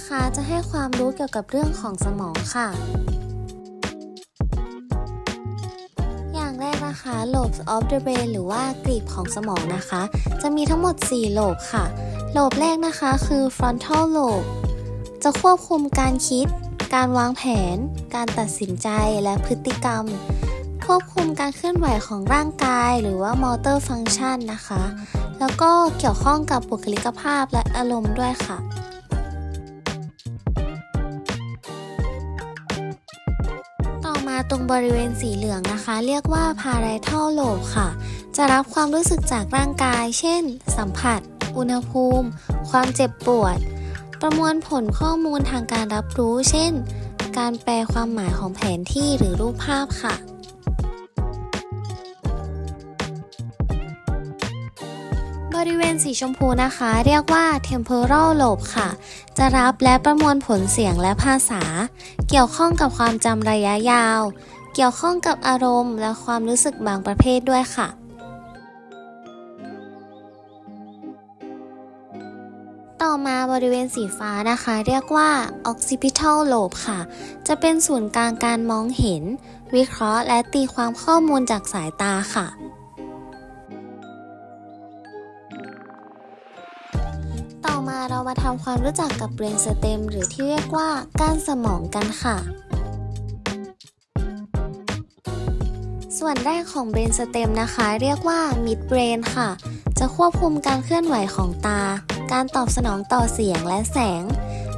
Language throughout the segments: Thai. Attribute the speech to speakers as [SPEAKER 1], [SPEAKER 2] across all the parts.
[SPEAKER 1] นะคะ จะให้ความรู้เกี่ยวกับเรื่องของสมองค่ะ อย่างแรกนะคะ lobes of the brain หรือว่ากลีบของสมองนะคะ จะมีทั้งหมด 4 โลบค่ะ โลบแรกนะคะคือ frontal lobe จะควบคุมการคิด การวางแผน การตัดสินใจและพฤติกรรม ควบคุมการเคลื่อนไหวของร่างกาย หรือว่า motor function นะคะ แล้วก็เกี่ยวข้องกับบุคลิกภาพและอารมณ์ด้วยค่ะ ตรงบริเวณสีเหลืองนะคะ เรียกว่า parietal lobe ค่ะ จะรับความรู้สึกจากร่างกาย เช่น สัมผัส อุณหภูมิ ความเจ็บปวด ประมวลผลข้อมูลทางการรับรู้ เช่น การแปลความหมายของแผนที่หรือรูปภาพค่ะ ริเวณสีชมพูนะคะ เรียกว่า temporal lobe ค่ะ จะรับและประมวลผลเสียงและภาษา เกี่ยวข้องกับความจำระยะยาว เกี่ยวข้องกับอารมณ์ และความรู้สึกบางประเภทด้วยค่ะต่อมาบริเวณสีฟ้านะคะ เรียกว่า occipital lobe ค่ะ จะเป็นศูนย์กลางการมองเห็น วิเคราะห์และตีความข้อมูลจากสายตาค่ะ อมาเรามาทำความรู้จักกับ brain stem หรือที่เรียกว่าก้านสมองกันค่ะ ส่วนแรกของ brain stem นะคะ เรียกว่า mid brain ค่ะ จะควบคุมการเคลื่อนไหวของตา การตอบสนองต่อเสียงและแสง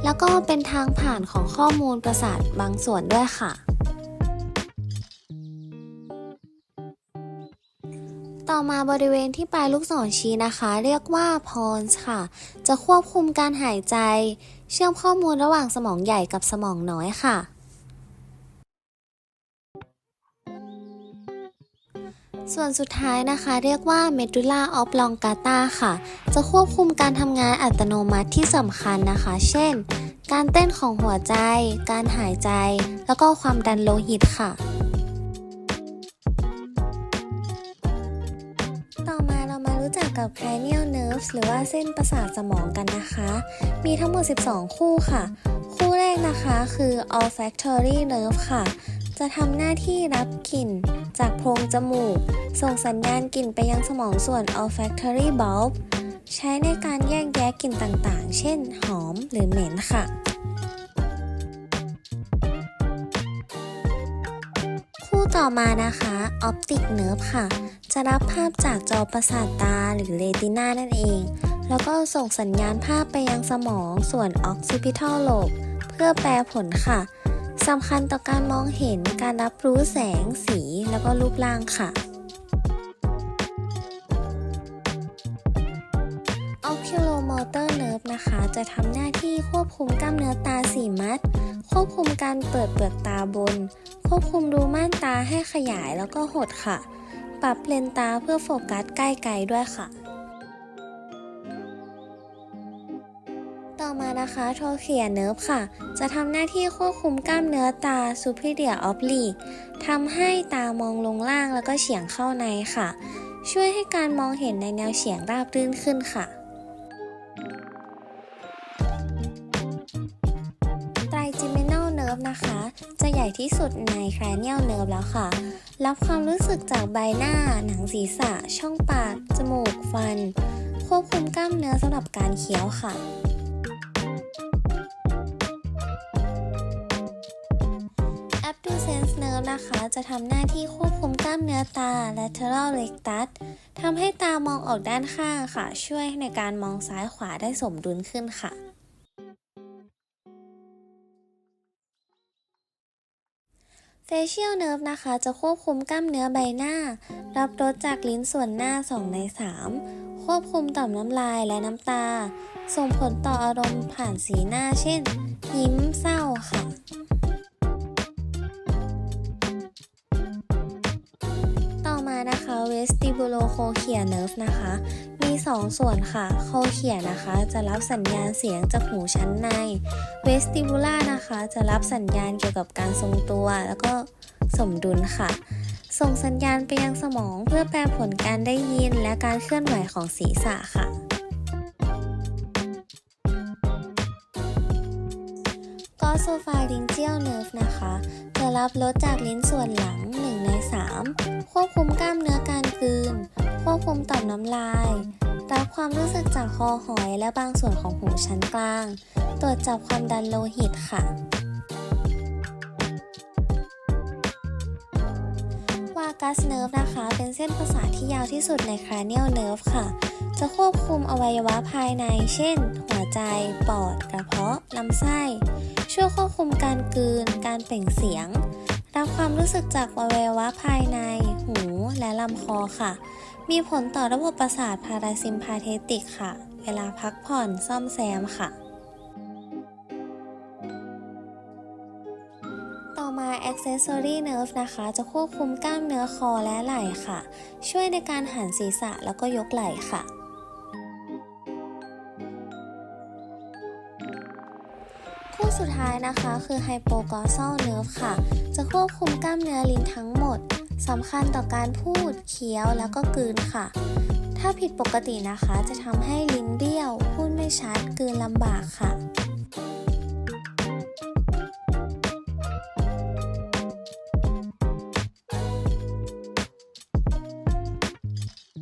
[SPEAKER 1] แล้วก็เป็นทางผ่านของข้อมูลประสาทบางส่วนด้วยค่ะ ต่อมาบริเวณที่ปลายลูกศรชี้นะคะ เรียกว่า pons ค่ะ จะควบคุมการหายใจ เชื่อมข้อมูลระหว่างสมองใหญ่กับสมองน้อยค่ะ ส่วนสุดท้ายนะคะ เรียกว่า medulla oblongata ค่ะ จะควบคุมการทำงานอัตโนมัติที่สำคัญนะคะ เช่น การเต้นของหัวใจ การหายใจ แล้วก็ความดันโลหิตค่ะ กับ cranial nerves หรือว่าเส้นประสาทสมองกันนะคะ มีทั้งหมด 12 คู่ค่ะ คู่แรกนะคะคือ olfactory nerve ค่ะ จะทำหน้าที่รับกลิ่น จากโพรงจมูก ส่งสัญญาณกลิ่นไปยังสมองส่วน olfactory bulb ใช้ในการแยกแยะกลิ่นต่างๆ เช่น หอมหรือเหม็นค่ะคู่ต่อมานะคะ optic nerve ค่ะ จะรับภาพจากจอประสาทตาหรือเรตินานั่นเอง แล้วก็ส่งสัญญาณภาพไปยังสมองส่วน occipital lobe เพื่อแปลผลค่ะสำคัญต่อการมองเห็นการรับรู้แสงสี แล้วก็รูปร่างค่ะ oculomotor nerve นะคะ จะทำหน้าที่ควบคุมกล้ามเนื้อตาสี่มัด ควบคุมการเปิดเปลือกตาบน ควบคุมรูม่านตาให้ขยายแล้วก็หดค่ะ ปรับเลนตาเพื่อโฟกัสใกล้ไกลด้วยค่ะ ต่อมานะคะโทเคียเนิร์ฟค่ะ จะทำหน้าที่ควบคุมกล้ามเนื้อตา superior oblique ทำให้ตามองลงล่างแล้วก็เฉียงเข้าในค่ะ ช่วยให้การมองเห็นในแนวเฉียงราบรื่นขึ้นค่ะ นะคะ จะใหญ่ที่สุดใน cranial nerve แล้วค่ะ รับความรู้สึกจากใบหน้า หนังศีรษะ ช่องปาก จมูก ฟัน ควบคุมกล้ามเนื้อสำหรับการเคี้ยวค่ะ abducens nerve นะคะจะทำหน้าที่ควบคุมกล้ามเนื้อตา lateral rectus ทำให้ตามองออกด้านข้างค่ะ ช่วยในการมองซ้ายขวาได้สมดุลขึ้นค่ะ facial nerve นะคะจะควบคุมกล้ามเนื้อใบหน้า รับรสจากลิ้นส่วนหน้า 2 ใน 3 ควบคุมต่อมน้ำลายและน้ำตา ส่งผลต่ออารมณ์ผ่านสีหน้าเช่น ยิ้มเศร้าค่ะ มานะคะ vestibulocochlear nerve นะคะ มี 2 ส่วนค่ะ cochlear นะคะ จะรับสัญญาณเสียงจากหูชั้นใน vestibular นะคะ จะรับสัญญาณเกี่ยวกับการทรงตัว แล้วก็สมดุลค่ะ ส่งสัญญาณไปยังสมองเพื่อแปลผลการได้ยินและการเคลื่อนไหวของศีรษะค่ะ Cosopharyngeal nerve นะคะ จะรับลดจากลิ้นส่วนหลัง1 3 ควบคุมกล้ามเนื้อการกลืน ควบคุมต่อมน้ำลาย รับความรู้สึกจากคอหอยและบางส่วนของหูชั้นกลาง ตรวจจับความดันโลหิตค่ะ วากัสเนิร์ฟนะคะ เป็นเส้นประสาทที่ยาวที่สุดในคราเนียลเนิร์ฟค่ะ จะควบคุมอวัยวะภายใน เช่น หัวใจ ปอด กระเพาะ ลำไส้ ช่วยควบคุมการกลืน การเปล่งเสียง รับความรู้สึกจากอวัยวะภายใน หูและลำคอค่ะ มีผลต่อระบบประสาทพาราซิมพาเทติกค่ะ เวลาพักผ่อนซ่อมแซมค่ะ ต่อมา accessory nerve นะคะ จะควบคุมกล้ามเนื้อคอและไหล่ค่ะ ช่วยในการหันศีรษะแล้วก็ยกไหล่ค่ะ คู่สุดท้ายนะคะคือไฮโปคอโซ่เนิฟค่ะ จะควบคุมกล้ามเนื้อลิ้นทั้งหมดสำคัญต่อการพูด เคี้ยวแล้วก็กลืนค่ะ ถ้าผิดปกตินะคะจะทำให้ลิ้นเบี้ยว พูดไม่ชัดกลืนลำบากค่ะ